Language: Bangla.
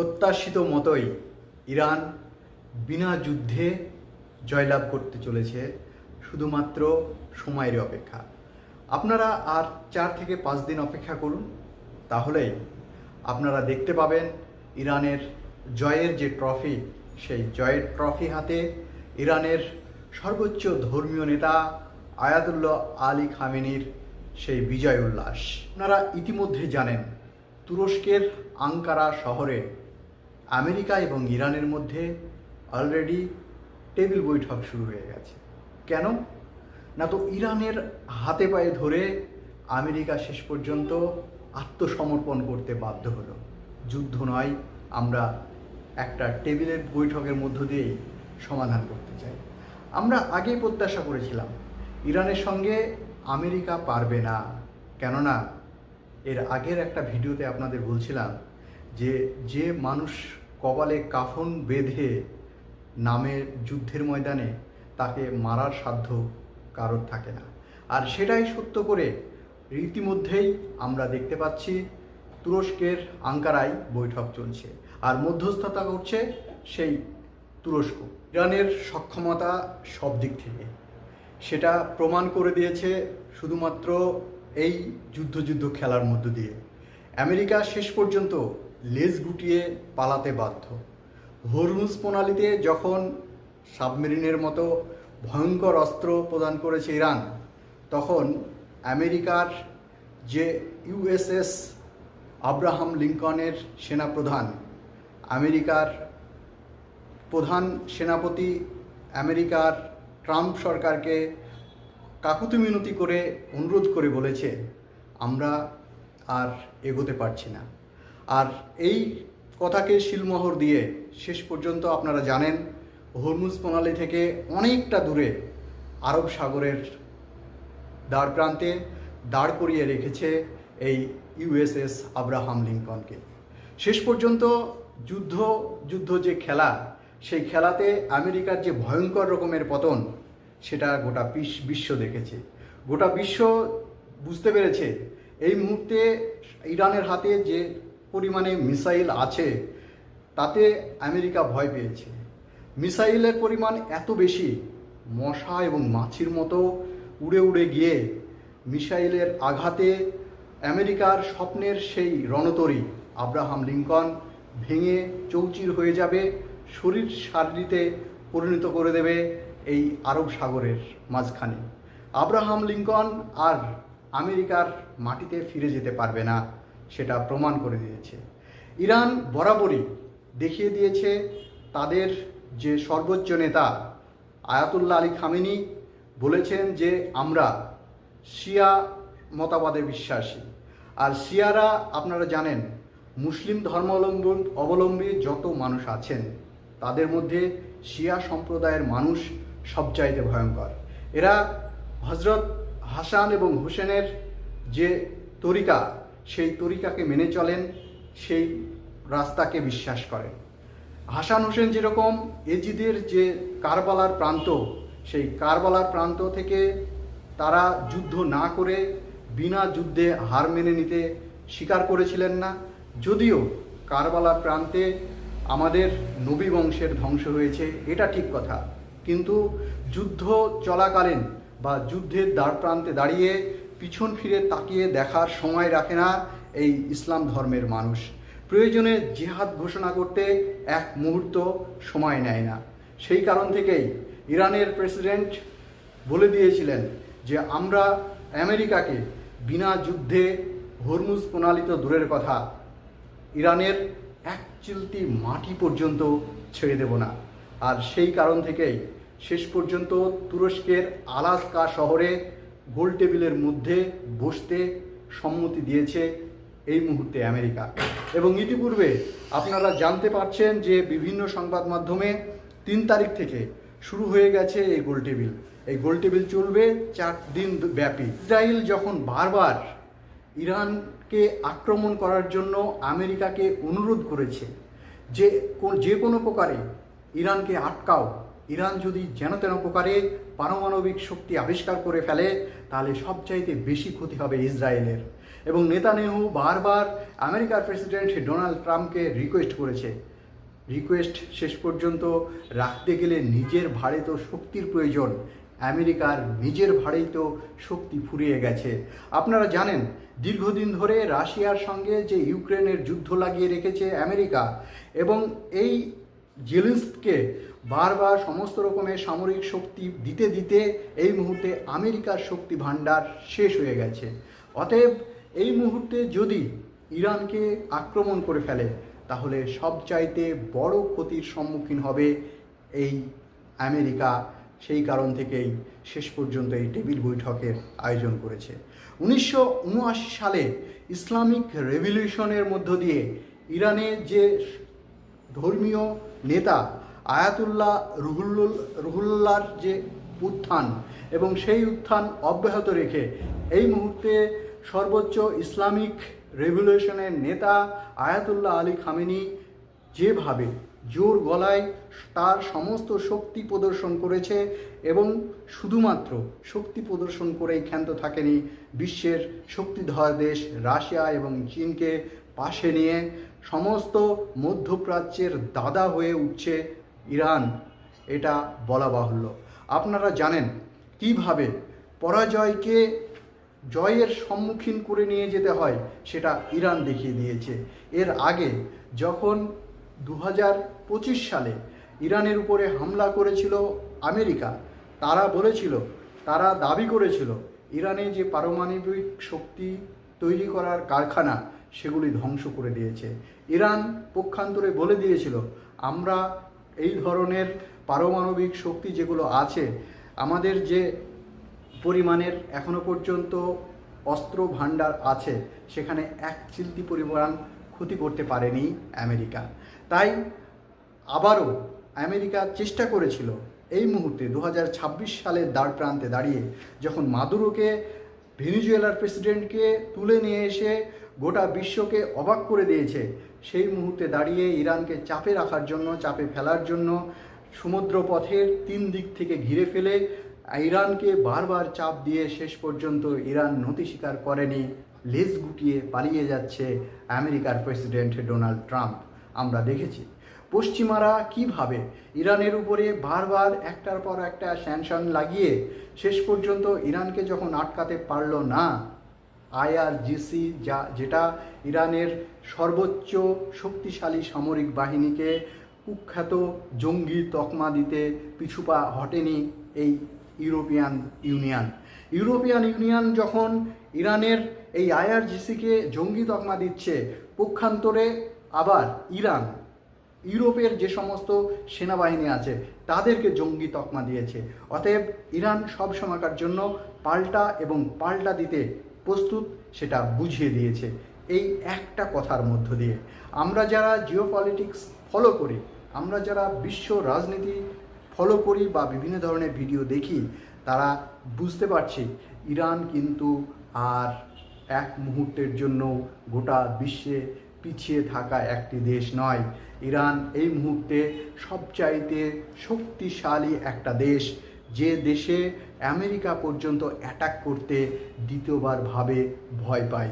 প্রত্যাশিত মতোই ইরান বিনা যুদ্ধে জয়লাভ করতে চলেছে, শুধুমাত্র সময়ের অপেক্ষা। আপনারা আর চার থেকে পাঁচ দিন অপেক্ষা করুন, তাহলেই আপনারা দেখতে পাবেন ইরানের জয়ের যে ট্রফি, সেই জয়ের ট্রফি হাতে ইরানের সর্বোচ্চ ধর্মীয় নেতা আয়াতুল্লাহ আলী খামেনির সেই বিজয় উল্লাস। আপনারা ইতিমধ্যে জানেন, তুরস্কের আঙ্কারা শহরে আমেরিকা এবং ইরানের মধ্যে অলরেডি টেবিল বৈঠক শুরু হয়ে গেছে। কেন? না তো ইরানের হাতে পায়ে ধরে আমেরিকা শেষ পর্যন্ত আত্মসমর্পণ করতে বাধ্য হলো। যুদ্ধ নয়, আমরা একটা টেবিলের বৈঠকের মধ্য দিয়েই সমাধান করতে চাই। আমরা আগেই প্রত্যাশা করেছিলাম, ইরানের সঙ্গে আমেরিকা পারবে না। কেননা, এর আগের একটা ভিডিওতে আপনাদের বলছিলাম যে যে মানুষ কপালে কাফন বেঁধে নামে যুদ্ধের ময়দানে তাকে মারার সাধ্য কারোর থাকে না। আর সেটাই সত্য করে রীতিমধ্যেই আমরা দেখতে পাচ্ছি তুরস্কের আঙ্কারায় বৈঠক চলছে। আর মধ্যস্থতা করছে সেই তুরস্ক। ইরানের সক্ষমতা সব দিক থেকে। সেটা প্রমাণ করে দিয়েছে শুধুমাত্র এই যুদ্ধ যুদ্ধ খেলার মধ্য দিয়ে। আমেরিকা শেষ পর্যন্ত লেজ গুটিয়ে পালাতে বাধ্য। হরমুজ প্রণালীতে যখন সাবমেরিনের মতো ভয়ঙ্কর অস্ত্র প্রদান করেছে ইরান, তখন আমেরিকার যে ইউএসএস আব্রাহাম লিঙ্কনের সেনাপ্রধান, আমেরিকার প্রধান সেনাপতি, আমেরিকার ট্রাম্প সরকারকে কাকুতি মিনতি করে অনুরোধ করে বলেছে, আমরা আর এগোতে পারছি না। আর এই কথাকে শিলমোহর দিয়ে শেষ পর্যন্ত আপনারা জানেন, হরমুজ প্রণালী থেকে অনেকটা দূরে আরব সাগরের দ্বার প্রান্তে দাঁড় করিয়ে রেখেছে এই ইউএসএস আব্রাহাম লিঙ্কনকে। শেষ পর্যন্ত যুদ্ধ যুদ্ধ যে খেলা, সেই খেলাতে আমেরিকার যে ভয়ঙ্কর রকমের পতন, সেটা গোটা বিশ- বিশ্ব দেখেছে। গোটা বিশ্ব বুঝতে পেরেছে, এই মুহূর্তে ইরানের হাতে যে পরিমাণে মিসাইল আছে, তাতে আমেরিকা ভয় পেয়েছে। মিসাইলের পরিমাণ এত বেশি, মশা এবং মাছির মতো উড়ে উড়ে গিয়ে মিসাইলের আঘাতে আমেরিকার স্বপ্নের সেই রণতরী আব্রাহাম লিঙ্কন ভেঙে চৌচির হয়ে যাবে, শরীর সারিতে পরিণত করে দেবে এই আরব সাগরের মাঝখানে। আব্রাহাম লিঙ্কন আর আমেরিকার মাটিতে ফিরে যেতে পারবে না। সেটা প্রমাণ করে দিয়েছে। ইরান বরাবরই দেখিয়ে দিয়েছে তাদের যে সর্বোচ্চ নেতা আয়াতুল্লাহ আলী খামেনি বলেছেন যে আমরা শিয়া মতাবাদে বিশ্বাসী। আর শিয়ারা আপনারা জানেন, মুসলিম ধর্মাবলম্বন অবলম্বী যত মানুষ আছেন, তাদের মধ্যে শিয়া সম্প্রদায়ের মানুষ সবচাইতে ভয়ঙ্কর। এরা হজরত হাসান এবং হোসেনের যে তরিকা সেই তরিকাকে মেনে চলেন, সেই রাস্তাকে বিশ্বাস করেন। হাসান হোসেন যেরকম এজিদের যে কারবালার প্রান্ত, সেই কারবালার প্রান্ত থেকে তারা যুদ্ধ না করে বিনা যুদ্ধে হার মেনে নিতে স্বীকার করেছিলেন না। যদিও কারবালার প্রান্তে আমাদের নবী বংশের ধ্বংস হয়েছে, এটা ঠিক কথা। কিন্তু যুদ্ধ চলাকালীন বা যুদ্ধের দ্বার প্রান্তে দাঁড়িয়ে পিছন ফিরে তাকিয়ে দেখার সময় রাখে না এই ইসলাম ধর্মের মানুষ। প্রয়োজনে জিহাদ ঘোষণা করতে এক মুহূর্ত সময় নেয় না। সেই কারণ থেকেই ইরানের প্রেসিডেন্ট বলে দিয়েছিলেন যে, আমরা আমেরিকাকে বিনা যুদ্ধে হরমুজ প্রণালিত দূরের কথা। ইরানের এক চিলতি মাটি পর্যন্ত ছেড়ে দেব না। আর সেই কারণ থেকেই শেষ পর্যন্ত তুরস্কের আলাস্কা শহরে গোল টেবিলের মধ্যে বসতে সম্মতি দিয়েছে এই মুহূর্তে আমেরিকা। এবং ইতিপূর্বে আপনারা জানতে পারছেন যে বিভিন্ন সংবাদ মাধ্যমে তিন তারিখ থেকে শুরু হয়ে গেছে এই গোল টেবিল। এই গোল টেবিল চলবে চার দিন ব্যাপী। ইসরায়েল যখন বারবার ইরানকে আক্রমণ করার জন্য আমেরিকাকে অনুরোধ করেছে, যে কোন- যে কোনো প্রকারে ইরানকে আটকাও ইরান যদি যেন তেন প্রকারে পারমাণবিক শক্তি আবিষ্কার করে ফেলে, তাহলে সবচাইতে বেশি ক্ষতি হবে ইসরায়েলের। এবং নেতানেহু বারবার আমেরিকার প্রেসিডেন্ট ডোনাল্ড ট্রাম্পকে রিকোয়েস্ট করেছে। রিকোয়েস্ট শেষ পর্যন্ত রাখতে গেলে নিজের ভারে তো শক্তির প্রয়োজন। আমেরিকার নিজের ভারেই তো শক্তি ফুরিয়ে গেছে। আপনারা জানেন, দীর্ঘদিন ধরে রাশিয়ার সঙ্গে যে ইউক্রেনের যুদ্ধ লাগিয়ে রেখেছে আমেরিকা এবং এই জেলেন্সকে বারবার সমস্ত রকমের সামরিক শক্তি দিতে দিতে এই মুহূর্তে আমেরিকার শক্তি ভাণ্ডার শেষ হয়ে গেছে। অতএব এই মুহূর্তে যদি ইরানকে আক্রমণ করে ফেলে, তাহলে সবচাইতে বড় ক্ষতির সম্মুখীন হবে এই আমেরিকা। সেই কারণ থেকেই শেষ পর্যন্ত এই টেবিল বৈঠকের আয়োজন করেছে। উনিশশো উনআশি সালে ইসলামিক রেভলিউশনের মধ্য দিয়ে ইরানে যে ধর্মীয় নেতা আয়াতুল্লাহ রুহুল্লুল রুহুল্লার যে উত্থান এবং সেই উত্থান অব্যাহত রেখে এই মুহূর্তে সর্বোচ্চ ইসলামিক রেভলিউশনের নেতা আয়াতুল্লাহ আলী খামেনি যেভাবে জোর গলায় তার সমস্ত শক্তি প্রদর্শন করেছে এবং শুধুমাত্র শক্তি প্রদর্শন করেই ক্ষান্ত থাকেনি বিশ্বের শক্তিধর দেশ রাশিয়া এবং চীনকে পাশে নিয়ে সমস্ত মধ্যপ্রাচ্যের দাদা হয়ে উঠছে ইরান। এটা বলা বাহুল্য। আপনারা জানেন কীভাবে পরাজয়কে জয়ের সম্মুখীন করে নিয়ে যেতে হয়, সেটা ইরান দেখিয়ে দিয়েছে। এর আগে যখন দু সালে ইরানের উপরে হামলা করেছিল আমেরিকা, তারা বলেছিল, তারা দাবি করেছিল, ইরানে যে পারমাণবিক শক্তি তৈরি করার কারখানা সেগুলি ধ্বংস করে দিয়েছে। ইরান পক্ষান্তরে বলে দিয়েছিল, আমরা এই ধরনের পারমাণবিক শক্তি যেগুলো আছে, আমাদের যে পরিমাণের এখনও পর্যন্ত অস্ত্র ভাণ্ডার আছে, সেখানে এক চিলতি পরিমাণ ক্ষতি করতে পারেনি আমেরিকা। তাই আবারও আমেরিকা চেষ্টা করেছিল এই মুহূর্তে দু হাজার ছাব্বিশ সালের দ্বার প্রান্তে দাঁড়িয়ে, যখন মাদুরোকে ভেনিজুয়েলার প্রেসিডেন্টকে তুলে নিয়ে এসে গোটা বিশ্বকে অবাক করে দিয়েছে। সেই মুহূর্তে দাঁড়িয়ে ইরানকে চাপে রাখার জন্য, চাপে ফেলার জন্য সমুদ্র পথের তিন দিক থেকে ঘিরে ফেলে ইরানকে বারবার চাপ দিয়ে শেষ পর্যন্ত ইরান নতি স্বীকার করেনি। লেজ গুটিয়ে পালিয়ে যাচ্ছে আমেরিকার প্রেসিডেন্ট ডোনাল্ড ট্রাম্প। আমরা দেখেছি পশ্চিমারা কীভাবে ইরানের উপরে বারবার একটার পর একটা স্যাংশন লাগিয়ে শেষ পর্যন্ত ইরানকে যখন আটকাতে পারল না আইআরজিসি যা, যেটা ইরানের সর্বোচ্চ শক্তিশালী সামরিক বাহিনীকে কুখ্যাত জঙ্গি তকমা দিতে পিছুপা হটেনি এই ইউরোপিয়ান ইউনিয়ন। ইউরোপিয়ান ইউনিয়ন যখন ইরানের এই আইআরজিসিকে জঙ্গি তকমা দিচ্ছে, পক্ষান্তরে আবার ইরান, ইউরোপের যে সমস্ত সেনাবাহিনী আছে, তাদেরকে জঙ্গি তকমা দিয়েছে। অতএব ইরান সব সময়কার জন্য পাল্টা এবং পাল্টা দিতে প্রস্তুত, সেটা বুঝিয়ে দিয়েছে এই একটা কথার মধ্য দিয়ে। আমরা যারা জিও পলিটিক্স ফলো করি, আমরা যারা বিশ্ব রাজনীতি ফলো করি বা বিভিন্ন ধরনের ভিডিও দেখি, তারা বুঝতে পারছি ইরান কিন্তু আর এক মুহূর্তের জন্য গোটা বিশ্বে পিছিয়ে থাকা একটি দেশ নয়। ইরান এই মুহূর্তে সবচাইতে শক্তিশালী একটা দেশ। যে দেশে আমেরিকা পর্যন্ত অ্যাটাক করতে দ্বিতীয়বার ভাবে ভয় পায়।